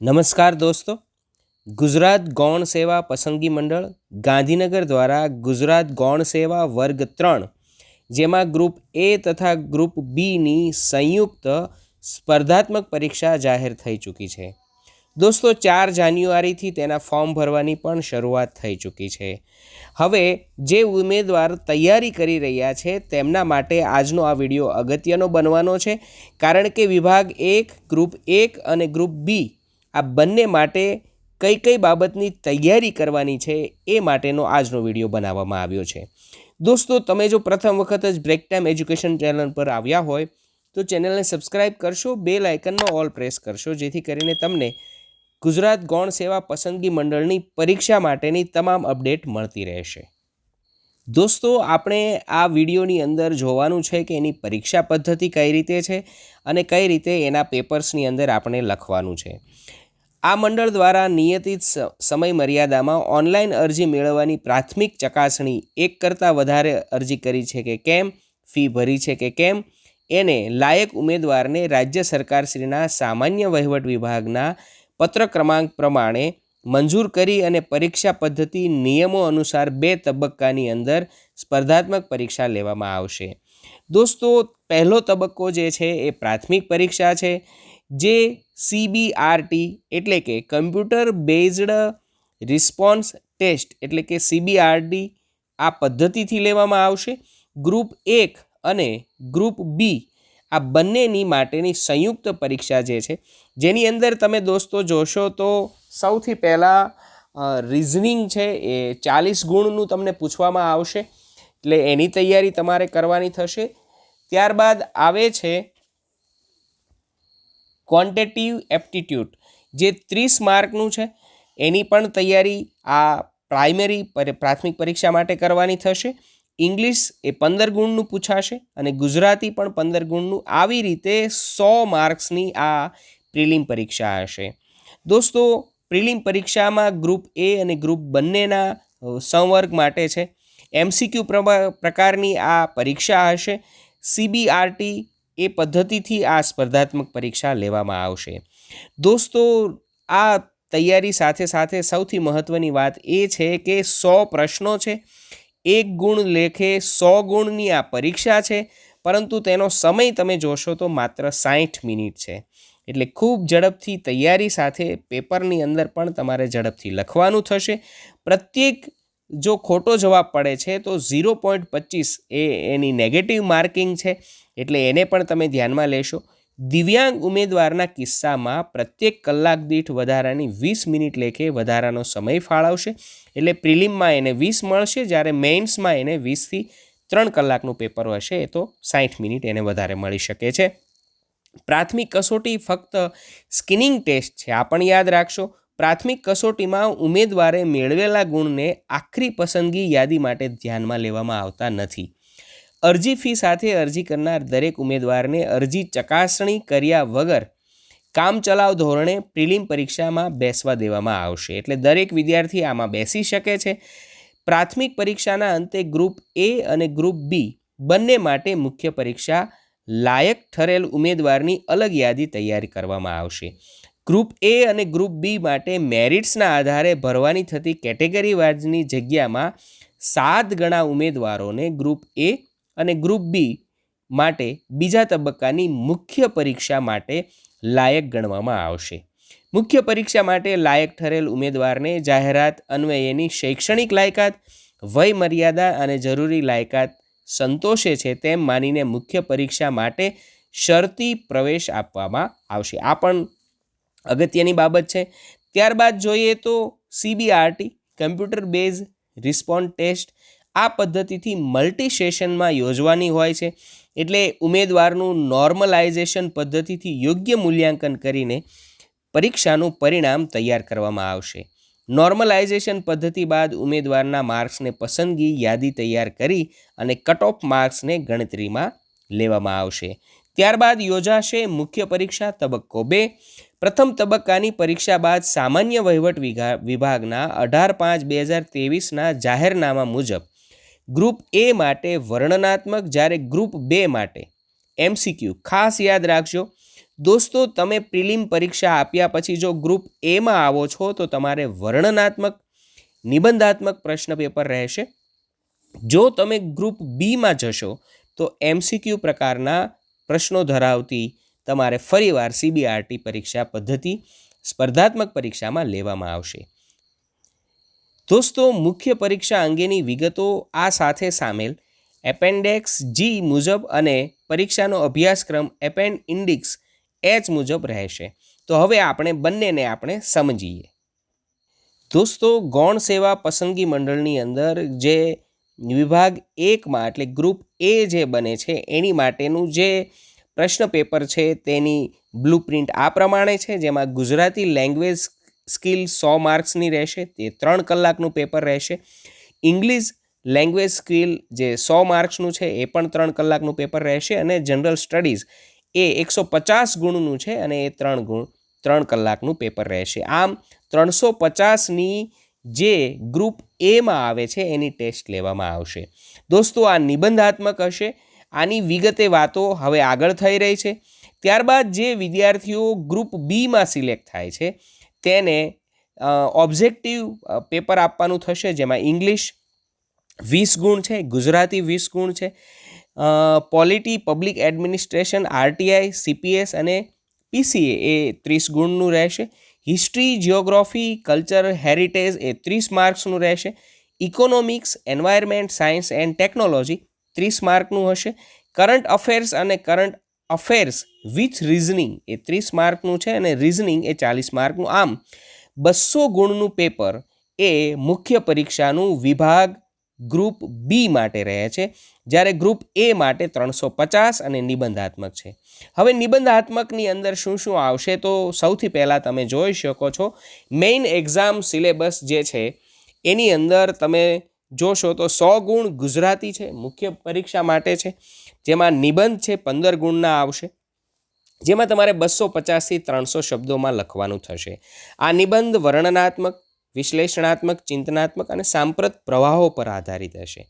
નમસ્કાર દોસ્તો. ગુજરાત ગૌણ સેવા પસંદગી મંડળ ગાંધીનગર દ્વારા ગુજરાત ગૌણ સેવા વર્ગ ત્રણ, જેમાં ગ્રુપ એ તથા ગ્રુપ બીની સંયુક્ત સ્પર્ધાત્મક પરીક્ષા જાહેર થઈ ચૂકી છે. દોસ્તો, ચાર જાન્યુઆરીથી તેના ફોર્મ ભરવાની પણ શરૂઆત થઈ ચૂકી છે. હવે, જે ઉમેદવાર તૈયારી કરી રહ્યા છે, તેમના માટે આજનો આ વીડિયો અગત્યનો બનવાનો છે, કારણ કે વિભાગ એક ગ્રુપ એક અને ગ્રુપ બી આ બંને માટે કઈ કઈ બાબતની તૈયારી કરવાની છે એ માટેનો આજનો વીડિયો બનાવવામાં આવ્યો છે. દોસ્તો, તમે જો પ્રથમ વખત જ બ્રેક ટાઈમ એજ્યુકેશન ચેનલ પર આવ્યા હોય, તો ચેનલને સબસ્ક્રાઇબ કરશો બે લાઇકનનો ઓલ પ્રેસ કરશો, જેથી કરીને તમને ગુજરાત ગૌણ સેવા પસંદગી મંડળની પરીક્ષા માટેની તમામ અપડેટ મળતી રહેશે. દોસ્તો, આપણે આ વિડીયોની અંદર જોવાનું છે કે એની પરીક્ષા પદ્ધતિ કઈ રીતે છે અને કઈ રીતે એના પેપર્સની અંદર આપણે લખવાનું છે. આ મંડળ દ્વારા નિયતિત સમય મર્યાદામાં ઓનલાઈન અરજી મેળવવાની પ્રાથમિક ચકાસણી એક કરતાં વધારે અરજી કરી છે કે કેમ, ફી ભરી છે કે કેમ, એને લાયક ઉમેદવારને રાજ્ય સરકારશ્રીના સામાન્ય વહીવટ વિભાગના પત્ર ક્રમાંક પ્રમાણે મંજૂર કરી અને પરીક્ષા પદ્ધતિ નિયમો અનુસાર બે તબક્કાની અંદર સ્પર્ધાત્મક પરીક્ષા લેવામાં આવશે. દોસ્તો, પહેલો તબક્કો જે છે એ પ્રાથમિક પરીક્ષા છે, જે સીબીઆરટી એટલે કે કમ્પ્યુટર બેઝડ રિસ્પોન્સ ટેસ્ટ એટલે કે સીબીઆરટી આ પદ્ધતિથી લેવામાં આવશે. ગ્રુપ એક અને ગ્રુપ બી આ બંનેની માટેની સંયુક્ત પરીક્ષા જે છે, જેની અંદર તમે દોસ્તો જોશો તો સૌથી પહેલાં રિઝનિંગ છે એ ચાલીસ ગુણનું તમને પૂછવામાં આવશે. એટલે એની તૈયારી તમારે કરવાની થશે. ત્યારબાદ આવે છે ક્વોન્ટેટિવ એપ્ટિટ્યૂડ જે ત્રીસ માર્કનું છે, એની પણ તૈયારી આ પ્રાઇમરી પર- પ્રાથમિક પરીક્ષા માટે કરવાની થશે. ઇંગ્લિશ એ પંદર ગુણનું પૂછાશે અને ગુજરાતી પણ પંદર ગુણનું. આવી રીતે સો માર્ક્સની આ પ્રિલિમ પરીક્ષા હશે. દોસ્તો, પ્રિલિમ પરીક્ષામાં ગ્રુપ એ અને ગ્રુપ બંનેના સંવર્ગ માટે છે. એમસીક્યુ પ્રકારની આ પરીક્ષા હશે. સીબીઆરટી એ પદ્ધતિથી આ સ્પર્ધાત્મક પરીક્ષા લેવામાં આવશે. દોસ્તો, આ તૈયારી સાથે સાથે સૌથી મહત્ત્વની વાત એ છે કે સો પ્રશ્નો છે, એક ગુણ લેખે સો ગુણની આ પરીક્ષા છે, પરંતુ તેનો સમય તમે જોશો તો માત્ર સાઠ મિનિટ છે. એટલે ખૂબ ઝડપથી તૈયારી સાથે પેપરની અંદર પણ તમારે ઝડપથી લખવાનું થશે. પ્રત્યેક જો ખોટો જવાબ પડે છે, તો ઝીરો પોઈન્ટ પચીસ એ એની નેગેટિવ માર્કિંગ છે, એટલે એને પણ તમે ધ્યાનમાં લેશો. દિવ્યાંગ ઉમેદવારના કિસ્સામાં પ્રત્યેક કલાક દીઠ વધારાની વીસ મિનિટ લેખે વધારાનો સમય ફાળવશે, એટલે પ્રિલિમમાં એને વીસ મળશે, જ્યારે મેઇન્સમાં એને વીસથી ત્રણ કલાકનું પેપર હશે એ તો સાઠ મિનિટ એને વધારે મળી શકે છે. પ્રાથમિક કસોટી ફક્ત સ્કિનિંગ ટેસ્ટ છે, આ પણ યાદ રાખશો. પ્રાથમિક કસોટીમાં ઉમેદવારે મેળવેલા ગુણને આખરી પસંદગી યાદી માટે ધ્યાનમાં લેવામાં આવતા નથી. અરજી ફી સાથે અરજી કરનાર દરેક ઉમેદવારને અરજી ચકાસણી કર્યા વગર કામચલાઉ ધોરણે પ્રિલિમ પરીક્ષામાં બેસવા દેવામાં આવશે. એટલે દરેક વિદ્યાર્થી આમાં બેસી શકે છે. પ્રાથમિક પરીક્ષાના અંતે ગ્રુપ એ અને ગ્રુપ બી બંને માટે મુખ્ય પરીક્ષા લાયક ઠરેલ ઉમેદવારની અલગ યાદી તૈયાર કરવામાં આવશે. ગ્રુપ એ અને ગ્રુપ બી માટે મેરિટ્સના આધારે ભરવાની થતી કેટેગરી વાઇઝની જગ્યામાં સાત ગણા ઉમેદવારોને ગ્રુપ એ અને ગ્રુપ બી માટે બીજા તબક્કાની મુખ્ય પરીક્ષા માટે લાયક ગણવામાં આવશે. મુખ્ય પરીક્ષા માટે લાયક ઠરેલ ઉમેદવારને જાહેરાત, અન્વયેની શૈક્ષણિક લાયકાત વય મર્યાદા અને જરૂરી લાયકાત સંતોષે છે તેમ માનીને મુખ્ય પરીક્ષા માટે શરતી પ્રવેશ આપવામાં આવશે. આ પણ અગત્યની બાબત છે. ત્યારબાદ જોઈએ તો CBRT computer base respond test આ પદ્ધતિથી મલ્ટી સેશનમાં યોજવાની હોય છે. એટલે ઉમેદવારનું નોર્મલાઇઝેશન પદ્ધતિથી યોગ્ય મૂલ્યાંકન કરીને પરીક્ષાનું પરિણામ તૈયાર કરવામાં આવશે. નોર્મલાઇઝેશન પદ્ધતિ બાદ ઉમેદવારના માર્ક્સને પસંદગી યાદી તૈયાર કરી અને કટ ઓફ માર્ક્સને ગણતરીમાં લેવામાં આવશે. ત્યારબાદ યોજાશે મુખ્ય પરીક્ષા તબક્કો બે. પ્રથમ તબક્કાની પરીક્ષા બાદ સામાન્ય વહીવટ વિભાગના અઢાર પાંચ બે હજાર ત્રેવીસના જાહેરનામા મુજબ ગ્રુપ એ માટે વર્ણનાત્મક જ્યારે ગ્રુપ બે માટે. એમસીક્યુ. ખાસ યાદ રાખજો, દોસ્તો, તમે પ્રિલિમ પરીક્ષા આપ્યા પછી જો ગ્રુપ એમાં આવો છો, તો તમારે વર્ણનાત્મક, નિબંધાત્મક પ્રશ્ન પેપર રહેશે. જો તમે ગ્રુપ બીમાં જશો, તો એમસીક્યુ પ્રકારના પ્રશ્નો ધરાવતી તમારે ફરીવાર સીબીઆરટી પરીક્ષા પદ્ધતિ સ્પર્ધાત્મક પરીક્ષામાં લેવામાં આવશે. દોસ્તો, મુખ્ય પરીક્ષા અંગેની વિગતો આ સાથે સામેલ. એપેન્ડેક્સ જી મુજબ અને પરીક્ષાનો અભ્યાસક્રમ એપેન્ડ ઇન્ડિક્સ એચ મુજબ રહેશે. તો હવે આપણે બંનેને આપણે સમજીએ. દોસ્તો, ગૌણ સેવા પસંદગી મંડળની અંદર જે વિભાગ એકમાં, એટલે ગ્રુપ એ જે બને છે, એની માટેનું જે પ્રશ્ન પેપર છે, તેની બ્લુપ્રિન્ટ આ પ્રમાણે છે, જેમાં ગુજરાતી લેંગ્વેજ સ્કિલ સો માર્ક્સની રહેશે, તે ત્રણ કલાકનું પેપર રહેશે. ઇંગ્લિશ લેંગ્વેજ સ્કિલ જે સો માર્ક્સનું છે, એ પણ ત્રણ કલાકનું પેપર રહેશે અને જનરલ સ્ટડીઝ એ એકસો પચાસ ગુણનું છે અને એ ત્રણ ગુણ, ત્રણ કલાકનું પેપર રહેશે. આમ ત્રણસો પચાસની જે ગ્રુપ એમાં આવે છે, એની ટેસ્ટ લેવામાં આવશે. દોસ્તો, આ નિબંધાત્મક હશે. આની વિગતે વાતો હવે આગળ થઈ રહી છે. ત્યારબાદ જે વિદ્યાર્થીઓ ગ્રુપ બીમાં સિલેક્ટ થાય છે, તેને ઓબ્જેક્ટિવ પેપર આપવાનું થશે, જેમાં ઇંગ્લિશ વીસ ગુણ છે, ગુજરાતી વીસ ગુણ છે polity, public administration, RTI, CPS અને પીસીએ એ ત્રીસ ગુણનું રહેશે. હિસ્ટ્રી જિયોગ્રાફી કલ્ચર, હેરિટેજ એ ત્રીસ માર્ક્સનું રહેશે. Economics, environment, science and technology ત્રીસ માર્કનું હશે. કરંટ અફેર્સ અને કરંટ અફેર્સ વિથ રિઝનિંગ એ ત્રીસ માર્કનું છે અને રિઝનિંગ એ ચાલીસ માર્કનું. આમ, બસો ગુણનું પેપર એ મુખ્ય પરીક્ષાનું વિભાગ ગ્રુપ બી માટે રહે છે, જ્યારે ગ્રુપ એ માટે ત્રણસો પચાસ અને નિબંધાત્મક છે. હવે નિબંધાત્મકની અંદર શું શું આવશે તો સૌથી પહેલાં તમે જોઈ શકો છો, મેઇન એક્ઝામ સિલેબસ જે છે, એની અંદર તમે જોશો તો સો ગુણ ગુજરાતી છે, મુખ્ય પરીક્ષા માટે છે, જેમાં નિબંધ છે પંદર ગુણના આવશે, જેમાં તમારે બસો પચાસથી ત્રણસો શબ્દોમાં લખવાનું થશે. આ નિબંધ વર્ણનાત્મક વિશ્લેષણાત્મક, ચિંતનાત્મક અને સાંપ્રત પ્રવાહો પર આધારિત હશે.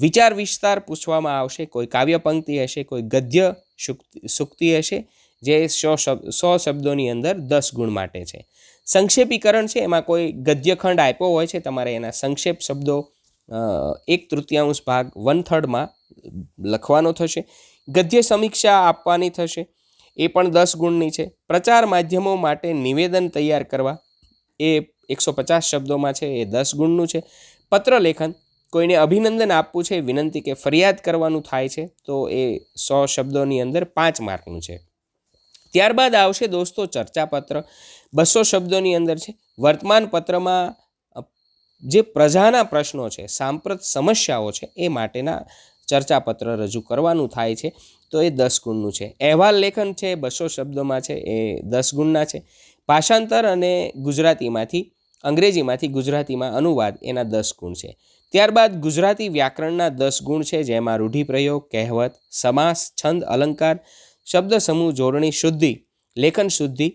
વિચાર વિસ્તાર પૂછવામાં આવશે, કોઈ કાવ્ય પંક્તિ હશે, કોઈ ગદ્ય સુક્તિ હશે, જે સો સો શબ્દોની અંદર દસ ગુણ માટે છે. સંક્ષેપીકરણ છે, એમાં કોઈ ગદ્યખંડ આપ્યો હોય છે, તમારે એના સંક્ષેપ શબ્દો એક તૃતીયાંશ ભાગ વન થર્ડમાં લખવાનો થશે. ગદ્ય સમીક્ષા આપવાની થશે, એ પણ દસ ગુણની છે. પ્રચાર માધ્યમો માટે નિવેદન તૈયાર કરવા, એ એકસો પચાસ શબ્દોમાં છે, એ દસ ગુણનું છે. પત્ર લેખન કોઈને અભિનંદન આપવું છે, વિનંતી કે ફરિયાદ કરવાનું થાય છે, તો એ સો શબ્દોની અંદર પાંચ માર્કનું છે. ત્યારબાદ આવશે દોસ્તો ચર્ચાપત્ર. બસો શબ્દોની અંદર છે વર્તમાન પત્રમાં જે પ્રજાના પ્રશ્નો છે, સાંપ્રત સમસ્યાઓ છે, એ માટેના ચર્ચાપત્ર રજૂ કરવાનું થાય છે, તો એ દસ ગુણનું છે. અહેવાલ લેખન છે, બસો શબ્દોમાં છે, એ દસ ગુણના છે. ભાષાંતર અને ગુજરાતીમાંથી અંગ્રેજીમાંથી ગુજરાતીમાં અનુવાદ એના દસ ગુણ છે. ત્યારબાદ ગુજરાતી વ્યાકરણના દસ ગુણ છે, જેમાં રૂઢિપ્રયોગ, કહેવત, સમાસ, છંદ, અલંકાર, શબ્દ સમૂહ, જોડણી, શુદ્ધિ, લેખન શુદ્ધિ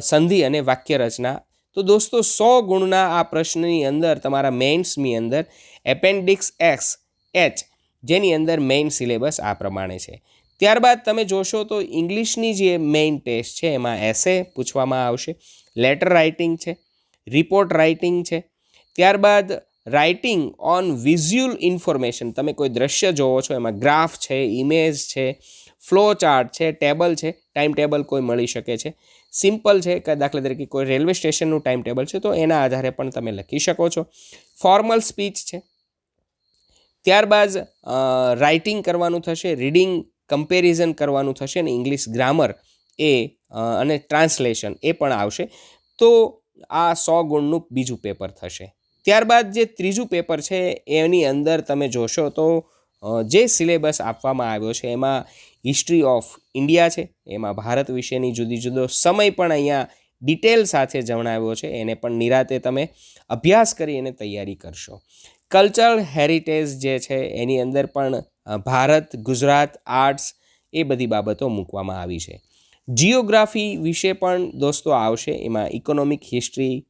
સંધિ અને વાક્ય રચના તો દોસ્તો, સો ગુણના આ પ્રશ્નની અંદર, તમારા મેઇન્સની અંદર, એપેન્ડિક્સ એક્સ, એચ, જેની અંદર મેઇન સિલેબસ આ પ્રમાણે છે. ત્યારબાદ તમે જોશો તો ઇંગ્લિશની જે મેઇન ટેસ્ટ છે, એમાં એસે પૂછવામાં આવશે. લેટર રાઇટિંગ છે રિપોર્ટ રાઇટિંગ છે. ત્યારબાદ રાઇટિંગ ઓન વિઝ્યુઅલ ઇન્ફોર્મેશન તમે કોઈ દ્રશ્ય જોવો છો, એમાં ગ્રાફ છે ઇમેજ છે ફ્લો ચાર્ટ છે ટેબલ છે ટાઈમ ટેબલ કોઈ મળી શકે છે. સિમ્પલ છે કે દાખલા તરીકે કોઈ રેલવે સ્ટેશનનું ટાઈમ ટેબલ છે, તો એના આધારે પણ તમે લખી શકો છો. ફોર્મલ સ્પીચ છે. ત્યારબાદ રાઇટિંગ કરવાનું થશે રીડિંગ કમ્પેરિઝન કરવાનું થશે ને ઇંગ્લિશ ગ્રામર એ અને ટ્રાન્સલેશન એ પણ આવશે. તો આ સો ગુણનું બીજું પેપર થશે. ત્યારબાદ જે ત્રીજું પેપર છે, એની અંદર તમે જોશો તો જે સિલેબસ આપવામાં આવ્યો છે, એમાં હિસ્ટ્રી ઓફ ઇન્ડિયા છે, એમાં ભારત વિશેની જુદી જુદો સમય પણ અહીંયા ડિટેલ સાથે જણાવ્યો છે, એને પણ નિરાતે તમે અભ્યાસ કરી અને તૈયારી કરશો. કલ્ચરલ હેરિટેજ જે છે, એની અંદર પણ ભારત, ગુજરાત, આર્ટ્સ એ બધી બાબતો મૂકવામાં આવી છે. જિયોગ્રાફી વિશે પણ દોસ્તો આવશે. એમાં economic history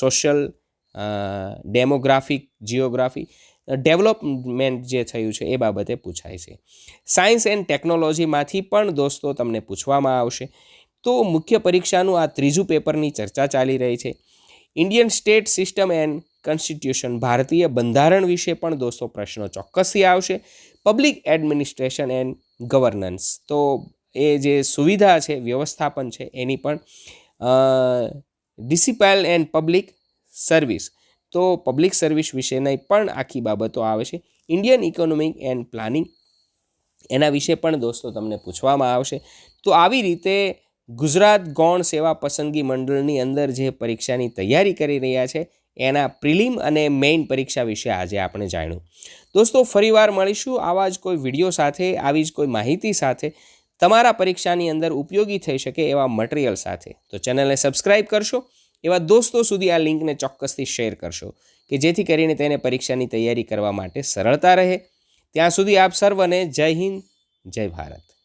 social demographic geography development જે થયું છે એ બાબતે પૂછાય છે. સાયન્સ એન્ડ ટેકનોલોજીમાંથી પણ દોસ્તો તમને પૂછવામાં આવશે. તો મુખ્ય પરીક્ષાનું આ ત્રીજું પેપરની ચર્ચા ચાલી રહી છે. Indian state system and constitution ભારતીય બંધારણ વિશે પણ દોસ્તો પ્રશ્નો ચોક્કસથી આવશે. પબ્લિક એડમિનિસ્ટ્રેશન એન્ડ ગવર્નન્સ તો એ જે સુવિધા છે, વ્યવસ્થાપન છે, એની પણ ડિસિપ્લ એન્ડ પબ્લિક સર્વિસ તો પબ્લિક સર્વિસ વિશેની પણ આખી બાબતો આવે છે. ઇન્ડિયન ઇકોનોમિક એન્ડ પ્લાનિંગ એના વિશે પણ દોસ્તો તમને પૂછવામાં આવશે. તો આવી રીતે ગુજરાત ગૌણ સેવા પસંદગી મંડળની અંદર જે પરીક્ષાની તૈયારી કરી રહ્યા છે, એના પ્રિલિમ અને મેઇન પરીક્ષા વિશે આજે આપણે જાણ્યું. દોસ્તો, ફરીવાર મળીશું આવા જ કોઈ વીડિયો સાથે, આવી જ કોઈ માહિતી સાથે. તમારા પરીક્ષાની અંદર ઉપયોગી થઈ શકે એવા મટીરિયલ સાથે. તો ચેનલને સબસ્ક્રાઇબ કરશો, એવા દોસ્તો સુધી આ લિંકને ચોક્કસથી શેર કરશો, કે જેથી કરીને તેને પરીક્ષાની તૈયારી કરવા માટે સરળતા રહે. ત્યાં સુધી આપ સર્વને જય હિન્દ, જય ભારત.